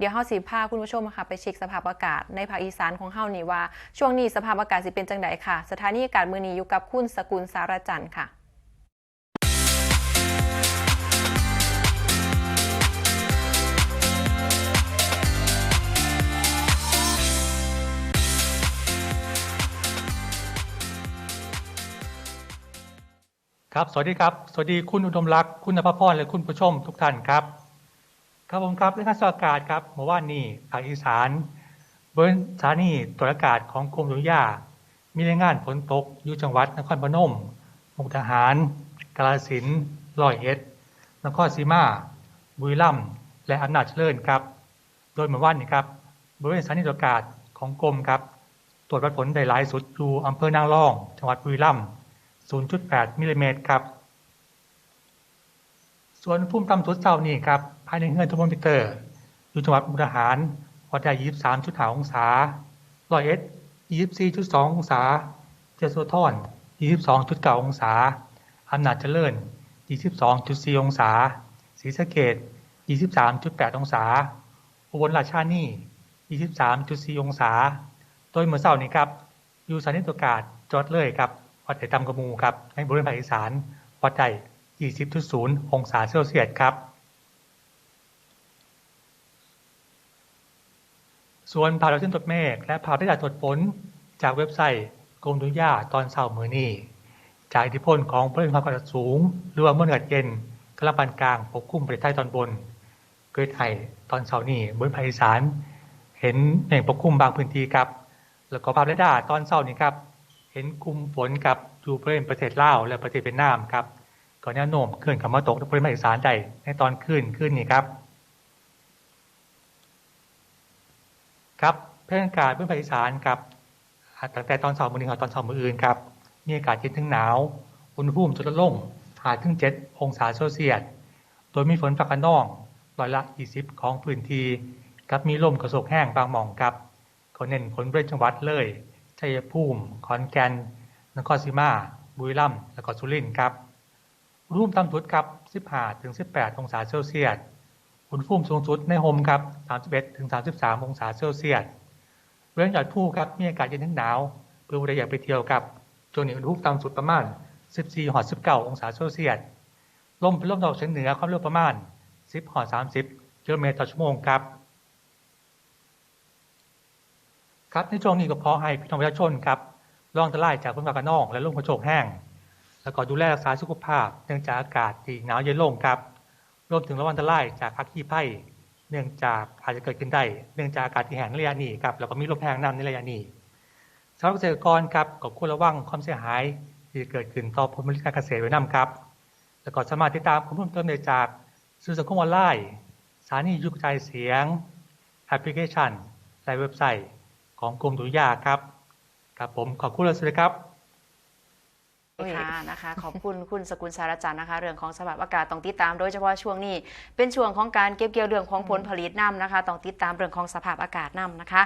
เดี๋ยวเฮาสิพาคุณผู้ชมค่ะไปเช็คสภาพอากาศในภาคอีสานของเฮานี่ว่า ช่วงนี้สภาพอากาศสิเป็นจังไดค่ะ สถานีอากาศมือนี้อยู่กับคุณสกุลสารจันทร์ค่ะครับ สวัสดีครับ สวัสดีคุณอุดมรักษ์ คุณนภพร และคุณผู้ชมทุกท่านครับ ครับผมครับเรื่องการสภาพอากาศครับเมื่อวานนี้ภาคอีสานบริเวณสถานีตรวจอากาศของกรมอุตุนิยมมีรายงานฝนตกอยู่จังหวัดนครพนมมุกดาหาร กาฬสินธุ์ร้อยเอ็ด นครศรีมา บุรีรัมย์และอำนาจเจริญครับ โดยเมื่อวานนี้ครับบริเวณสถานีตรวจอากาศของกรมครับ ตรวจวัดฝนได้หลายสุดอยู่อำเภอนางรอง จังหวัดบุรีรัมย์ 0.8 มิลลิเมตรครับ ส่วนภูมิต่ำสุดเช้านี้ครับ ภายในเฮือนเทอร์โมมิเตอร์ อยู่จังหวัดมุกดาหารวัดได้ยี่สิบสามจุดห้าองศาลอยเอ็ดยี่สิบสี่จุดสององศา เจสโซทอนยี่สิบสองจุดเก้าองศาอำนาจเจริญยี่สิบสองจุดสี่องศาศรีสะเกดยี่สิบสามจุดแปดองศา อุบลราชธานียี่สิบสามจุดสี่องศา โดยเมื่อเช้านี้ครับ อยู่สถานีตกาศจอดเลยครับ วัดไถ่ตำกระมูครับ ในบริเวณภาคอีสาน วัดใด20.0 องศาเซลเซียสครับ ส่วนภาพดาวเทียมตรวจเมฆและภาพได้จากตรวจฝนจากเว็บไซต์กรมดุริยาตอนเช้ามือนี้จากอิทธิพลของพายุความกดอากาศสูง หรือว่ามวลอากาศเย็นกำลังปานกลางปกคลุมประเทศไทยตอนบน เกิดให้ตอนเช้านี้บนภาคอีสาน เห็นเมฆปกคลุมบางพื้นที่ครับ แล้วก็ภาพเรดาร์ตอนเช้านี้ครับ เห็นกลุ่มฝนกับอยู่บริเวณประเทศลาวและประเทศเวียดนามครับก่อนแนวโน้มเคลื่อนเข้ามาตกในบริเวณภาคอีสานได้ในตอนขึ้นขึ้นนี้ครับ ครับเพื่อนอากาศเพื่อนภาคอีสานครับตั้งแต่ตอนเช้ามื้อนี้ถึงตอนเช้ามื้ออื่นครับมีอากาศเย็นถึงหนาว อุณหภูมิจะลดลง5ถึง7องศาเซลเซียสโดยมีฝนฟ้าคะนองร้อยละ 20 ของพื้นที่กับมีลมกระโชกแห้งบางหม่องครับเขาเน้นผลบริเวณจังหวัดเลยชัยภูมิขอนแก่นนครศรีมาบุรีรัมย์และก็สุรินทร์ครับอุณหภูมิต่ำสุดครับ 15-18 องศาเซลเซียส อุณหภูมิสูงสุดในโฮมครับ31ถึง33 องศาเซลเซียสบริเวณยอดภูครับมีอากาศเย็นถึงหนาวเพื่อผู้ใดอยากไปเที่ยวครับช่วงนี้อุณหภูมิต่ำสุดประมาณ 14หอด19 องศาเซลเซียสลมเป็นลมตะวันออกเฉียงเหนือความเร็วประมาณ 10หอด30กิโลเมตรต่อชั่วโมงครับครับในช่วงนี้ก็ขอให้พี่น้องประชาชนครับระวังตรายจากฝนฟ้าคะนอง และลมกระโชกแห้ง แล้วก็ดูแลรักษาสุขภาพเนื่องจากอากาศที่หนาวเย็นลงครับ รวมถึงระวังอันตรายจากอัคคีภัยเนื่องจากอาจจะเกิดขึ้นได้เนื่องจากอากาศที่แห้งในระยะนี้ครับแล้วก็มีลมแห้งนำในระยะนี้สำหรับเกษตรกรครับก็ควรระวังความเสียหายที่เกิดขึ้นต่อผลผลิตการเกษตรไว้นำครับ แล้วก็สามารถติดตามข้อมูลเพิ่มเติมจากสื่อสังคมออนไลน์สถานียุกระจายเสียงแอปพลิเคชันและเว็บไซต์ของกรมดุริยางค์ครับครับผมขอบคุณและสวัสดีครับ ค่ะนะคะขอบคุณคุณสกุลสารจันนะคะ เรื่องของสภาพอากาศต้องติดตาม โดยเฉพาะช่วงนี้ เป็นช่วงของการเก็บเกี่ยวเรื่องของผลผลิตน้ำนะคะ ต้องติดตามเรื่องของสภาพอากาศน้ำนะคะ